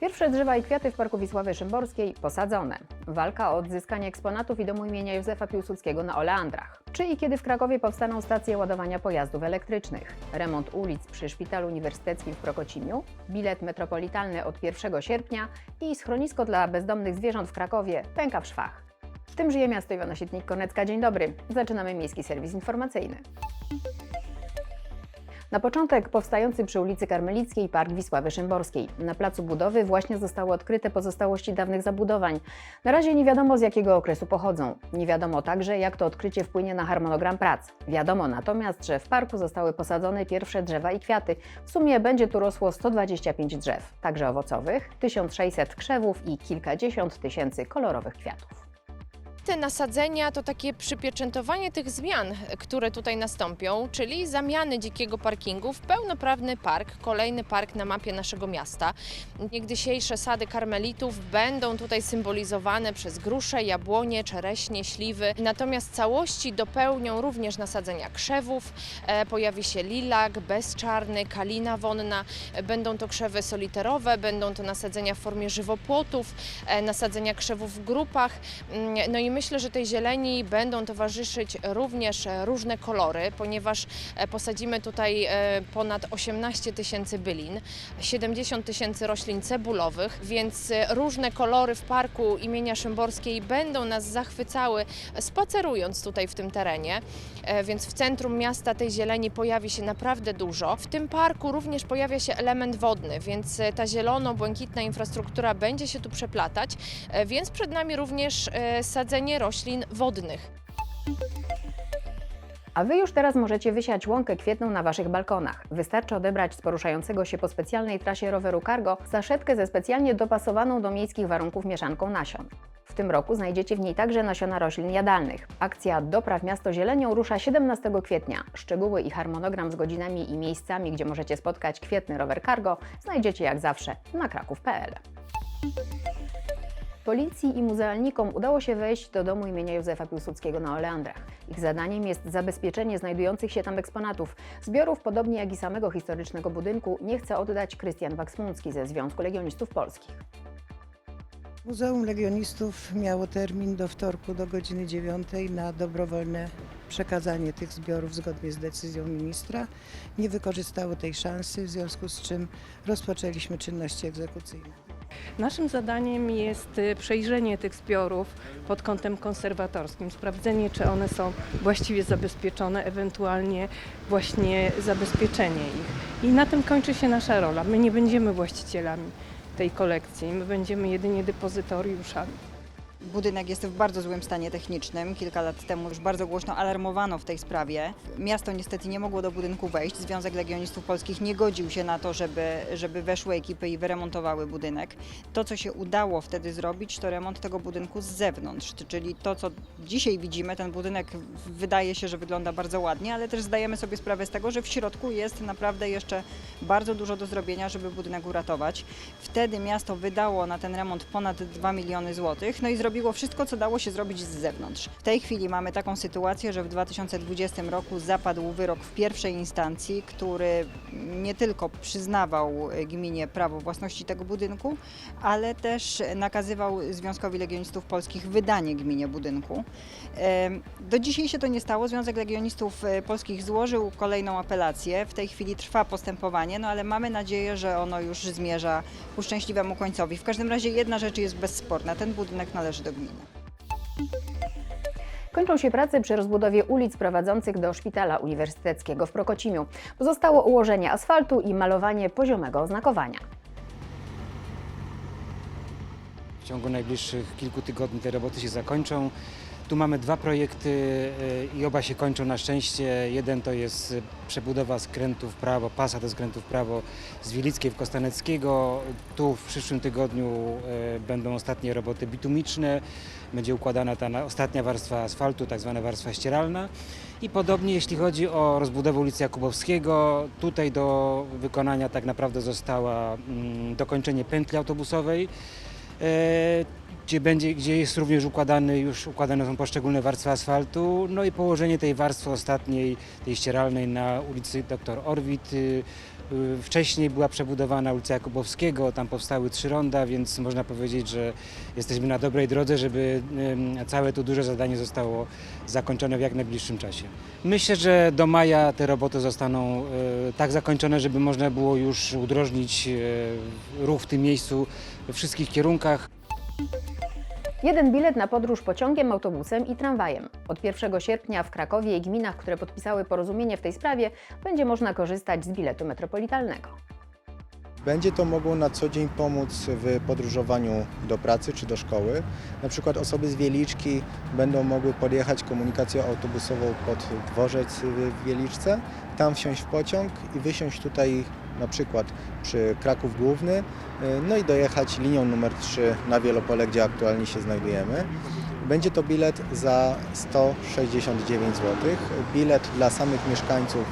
Pierwsze drzewa i kwiaty w Parku Wisławy Szymborskiej posadzone. Walka o odzyskanie eksponatów i domu imienia Józefa Piłsudskiego na Oleandrach. Czy i kiedy w Krakowie powstaną stacje ładowania pojazdów elektrycznych? Remont ulic przy Szpitalu Uniwersyteckim w Prokocimiu, bilet metropolitalny od 1 sierpnia i schronisko dla bezdomnych zwierząt w Krakowie pęka w szwach. W tym żyje miasto Iwona Sietnik-Konecka. Dzień dobry. Zaczynamy Miejski Serwis Informacyjny. Na początek powstający przy ulicy Karmelickiej Park Wisławy Szymborskiej. Na placu budowy właśnie zostały odkryte pozostałości dawnych zabudowań. Na razie nie wiadomo z jakiego okresu pochodzą. Nie wiadomo także jak to odkrycie wpłynie na harmonogram prac. Wiadomo natomiast, że w parku zostały posadzone pierwsze drzewa i kwiaty. W sumie będzie tu rosło 125 drzew, także owocowych, 1600 krzewów i kilkadziesiąt tysięcy kolorowych kwiatów. Te nasadzenia to takie przypieczętowanie tych zmian, które tutaj nastąpią, czyli zamiany dzikiego parkingu w pełnoprawny park, kolejny park na mapie naszego miasta. Niegdysiejsze sady karmelitów będą tutaj symbolizowane przez grusze, jabłonie, czereśnie, śliwy. Natomiast całości dopełnią również nasadzenia krzewów. E, pojawi się lilak, bezczarny, kalina wonna. Będą to krzewy soliterowe, będą to nasadzenia w formie żywopłotów, e, nasadzenia krzewów w grupach. Mm, No i myślę, że tej zieleni będą towarzyszyć również e, różne kolory, ponieważ e, posadzimy tutaj e, ponad 18 tysięcy bylin, 70 tysięcy roślin cebulowych, więc różne kolory w parku imienia Szymborskiej będą nas zachwycały spacerując tutaj w tym terenie. Więc w centrum miasta tej zieleni pojawi się naprawdę dużo. W tym parku również pojawia się element wodny, więc ta zielono-błękitna infrastruktura będzie się tu przeplatać, więc przed nami również e, sadzenie roślin wodnych. A Wy już teraz możecie wysiać łąkę kwietną na Waszych balkonach. Wystarczy odebrać z poruszającego się po specjalnej trasie roweru cargo saszetkę ze specjalnie dopasowaną do miejskich warunków mieszanką nasion. W tym roku znajdziecie w niej także nasiona roślin jadalnych. Akcja Dopraw Miasto Zielenią rusza 17 kwietnia. Szczegóły i harmonogram z godzinami i miejscami, gdzie możecie spotkać kwietny rower cargo, znajdziecie jak zawsze na kraków.pl. Policji i muzealnikom udało się wejść do domu imienia Józefa Piłsudskiego na Oleandrach. Ich zadaniem jest zabezpieczenie znajdujących się tam eksponatów. Zbiorów, podobnie jak i samego historycznego budynku, nie chce oddać Krystian Waksmuncki ze Związku Legionistów Polskich. Muzeum Legionistów miało termin do wtorku do godziny 9 na dobrowolne przekazanie tych zbiorów zgodnie z decyzją ministra. Nie wykorzystało tej szansy, w związku z czym rozpoczęliśmy czynności egzekucyjne. Naszym zadaniem jest y, przejrzenie tych zbiorów pod kątem konserwatorskim, sprawdzenie, czy one są właściwie zabezpieczone, ewentualnie właśnie zabezpieczenie ich. I na tym kończy się nasza rola. My nie będziemy właścicielami tej kolekcji, my będziemy jedynie depozytoriuszami. Budynek jest w bardzo złym stanie technicznym. Kilka lat temu już bardzo głośno alarmowano w tej sprawie. Miasto niestety nie mogło do budynku wejść. Związek Legionistów Polskich nie godził się na to, żeby, żeby weszły ekipy i wyremontowały budynek. To, co się udało wtedy zrobić, to remont tego budynku z zewnątrz. Czyli to, co dzisiaj widzimy, ten budynek wydaje się, że wygląda bardzo ładnie, ale też zdajemy sobie sprawę z tego, że w środku jest naprawdę jeszcze bardzo dużo do zrobienia, żeby budynek uratować. Wtedy miasto wydało na ten remont ponad 2 miliony złotych, no i zrobiło wszystko, co dało się zrobić z zewnątrz. W tej chwili mamy taką sytuację, że w 2020 roku zapadł wyrok w pierwszej instancji, który nie tylko przyznawał gminie prawo własności tego budynku, ale też nakazywał Związkowi Legionistów Polskich wydanie gminie budynku. Do dzisiaj się to nie stało. Związek Legionistów e, Polskich złożył kolejną apelację. W tej chwili trwa postępowanie, no ale mamy nadzieję, że ono już zmierza ku szczęśliwemu końcowi. W każdym razie jedna rzecz jest bezsporna. Ten budynek należy do gminy. Kończą się prace przy rozbudowie ulic prowadzących do Szpitala Uniwersyteckiego w Prokocimiu. Pozostało ułożenie asfaltu i malowanie poziomego oznakowania. W ciągu najbliższych kilku tygodni te roboty się zakończą. Tu mamy dwa projekty y, i oba się kończą na szczęście. Jeden to jest y, przebudowa skrętu w prawo, pasa do skrętu w prawo z Wilickiej w Kostaneckiego. Tu w przyszłym tygodniu y, będą ostatnie roboty bitumiczne. Będzie układana ta ostatnia warstwa asfaltu, tak zwana warstwa ścieralna. I podobnie jeśli chodzi o rozbudowę ulicy Jakubowskiego, tutaj do wykonania tak naprawdę została mm, dokończenie pętli autobusowej. E, gdzie, będzie, gdzie jest również układany, już układane są poszczególne warstwy asfaltu, no i położenie tej warstwy ostatniej, tej ścieralnej na ulicy dr Orwit, y, wcześniej była przebudowana ulica Jakubowskiego, tam powstały trzy ronda, więc można powiedzieć, że jesteśmy na dobrej drodze, żeby całe to duże zadanie zostało zakończone w jak najbliższym czasie. Myślę, że do maja te roboty zostaną y, tak zakończone, żeby można było już udrożnić y, ruch w tym miejscu we wszystkich kierunkach. Jeden bilet na podróż pociągiem, autobusem i tramwajem. Od 1 sierpnia w Krakowie i gminach, które podpisały porozumienie w tej sprawie, będzie można korzystać z biletu metropolitalnego. Będzie to mogło na co dzień pomóc w podróżowaniu do pracy czy do szkoły. Na przykład osoby z Wieliczki będą mogły podjechać komunikacją autobusową pod dworzec w Wieliczce, tam wsiąść w pociąg i wysiąść tutaj na przykład przy Kraków Główny, y, no i dojechać linią numer 3 na Wielopole, gdzie aktualnie się znajdujemy. Będzie to bilet za 169 zł. Bilet dla samych mieszkańców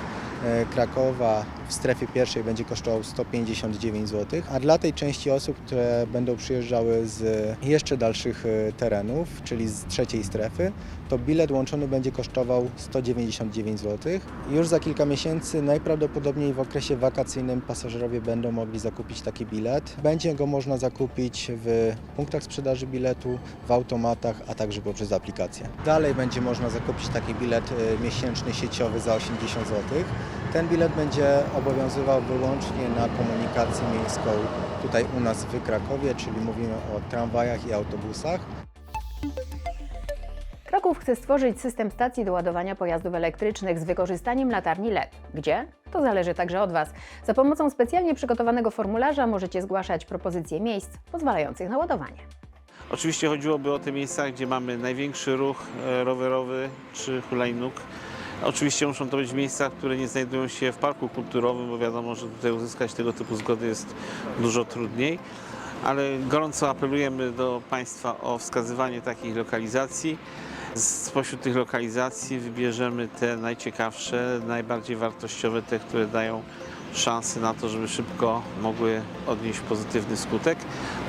e, Krakowa w strefie pierwszej będzie kosztował 159 zł, a dla tej części osób, które będą przyjeżdżały z jeszcze dalszych e, terenów, czyli z trzeciej strefy, to bilet łączony będzie kosztował 199 zł. Już za kilka miesięcy, najprawdopodobniej w okresie wakacyjnym, pasażerowie będą mogli zakupić taki bilet. Będzie go można zakupić w punktach sprzedaży biletu, w automatach, a także poprzez aplikację. Dalej będzie można zakupić taki bilet e, miesięczny sieciowy za 80 zł. Ten bilet będzie obowiązywał wyłącznie na komunikację miejską tutaj u nas w Krakowie, czyli mówimy o tramwajach i autobusach. Kraków chce stworzyć system stacji do ładowania pojazdów elektrycznych z wykorzystaniem latarni LED. Gdzie? To zależy także od Was. Za pomocą specjalnie przygotowanego formularza możecie zgłaszać propozycje miejsc pozwalających na ładowanie. Oczywiście chodziłoby o te miejsca, gdzie mamy największy ruch e, rowerowy czy hulajnóg. Oczywiście muszą to być miejsca, które nie znajdują się w parku kulturowym, bo wiadomo, że tutaj uzyskać tego typu zgody jest dużo trudniej. Ale gorąco apelujemy do Państwa o wskazywanie takich lokalizacji. Spośród tych lokalizacji wybierzemy te najciekawsze, najbardziej wartościowe, te, które dają szansę na to, żeby szybko mogły odnieść pozytywny skutek.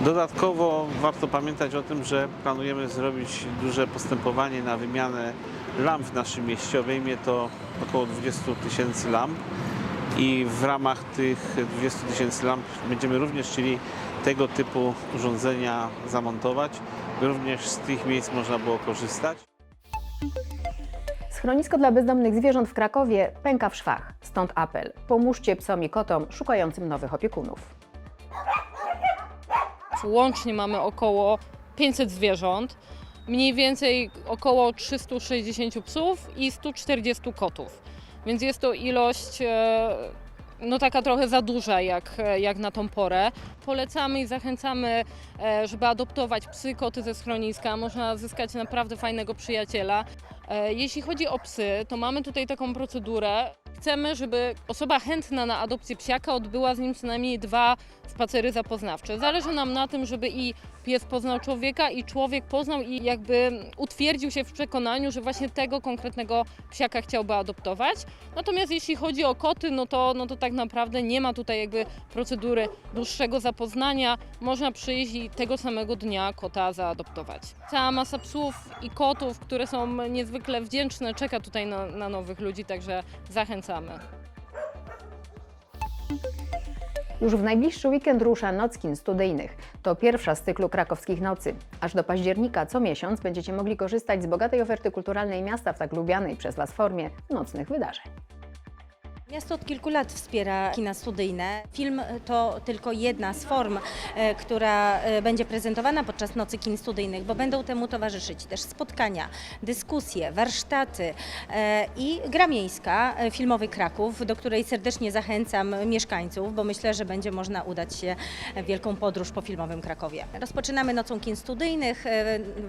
Dodatkowo warto pamiętać o tym, że planujemy zrobić duże postępowanie na wymianę lamp w naszym mieście. Obejmie to około 20 tysięcy lamp i w ramach tych 20 tysięcy lamp będziemy również chcieli tego typu urządzenia zamontować, również z tych miejsc można było korzystać. Schronisko dla bezdomnych zwierząt w Krakowie pęka w szwach. Stąd apel. Pomóżcie psom i kotom szukającym nowych opiekunów. Łącznie mamy około 500 zwierząt, mniej więcej około 360 psów i 140 kotów. Więc jest to ilość e, no taka trochę za duża jak, jak na tą porę. Polecamy i zachęcamy, e, żeby adoptować psy, koty ze schroniska. Można zyskać naprawdę fajnego przyjaciela. E, Jeśli chodzi o psy, to mamy tutaj taką procedurę. Chcemy, żeby osoba chętna na adopcję psiaka odbyła z nim co najmniej dwa spacery zapoznawcze. Zależy nam na tym, żeby i pies poznał człowieka i człowiek poznał i jakby utwierdził się w przekonaniu, że właśnie tego konkretnego psiaka chciałby adoptować. Natomiast jeśli chodzi o koty, no to, no to tak naprawdę nie ma tutaj jakby procedury dłuższego zapoznania. Można przyjść i tego samego dnia kota zaadoptować. Cała masa psów i kotów, które są niezwykle wdzięczne, czeka tutaj na, na nowych ludzi, także zachęcamy. Już w najbliższy weekend rusza Noc Kin Studyjnych. To pierwsza z cyklu krakowskich nocy. Aż do października co miesiąc będziecie mogli korzystać z bogatej oferty kulturalnej miasta w tak lubianej przez Was formie nocnych wydarzeń. Miasto od kilku lat wspiera kina studyjne. Film to tylko jedna z form, e, która e, będzie prezentowana podczas Nocy Kin Studyjnych, bo będą temu towarzyszyć też spotkania, dyskusje, warsztaty e, i gra miejska Filmowy Kraków, do której serdecznie zachęcam mieszkańców, bo myślę, że będzie można udać się w wielką podróż po filmowym Krakowie. Rozpoczynamy Nocą Kin Studyjnych,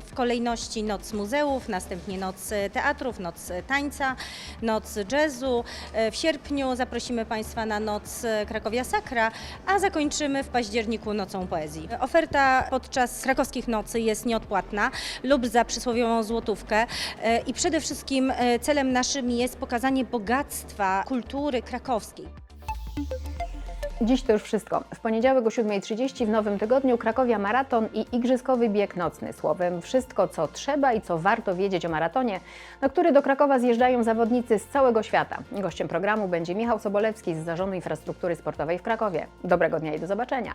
w kolejności Noc Muzeów, następnie Noc Teatrów, Noc Tańca, Noc Jazzu. W sierpniu zaprosimy Państwa na Noc Krakowia Sakra, a zakończymy w październiku Nocą Poezji. Oferta podczas krakowskich nocy jest nieodpłatna lub za przysłowiową złotówkę E, i przede wszystkim e, celem naszym jest pokazanie bogactwa kultury krakowskiej. Dziś to już wszystko. W poniedziałek o 7.30 w nowym tygodniu Krakowia Maraton i Igrzyskowy Bieg Nocny. Słowem, wszystko co trzeba i co warto wiedzieć o maratonie, na który do Krakowa zjeżdżają zawodnicy z całego świata. Gościem programu będzie Michał Sobolewski z Zarządu Infrastruktury Sportowej w Krakowie. Dobrego dnia i do zobaczenia.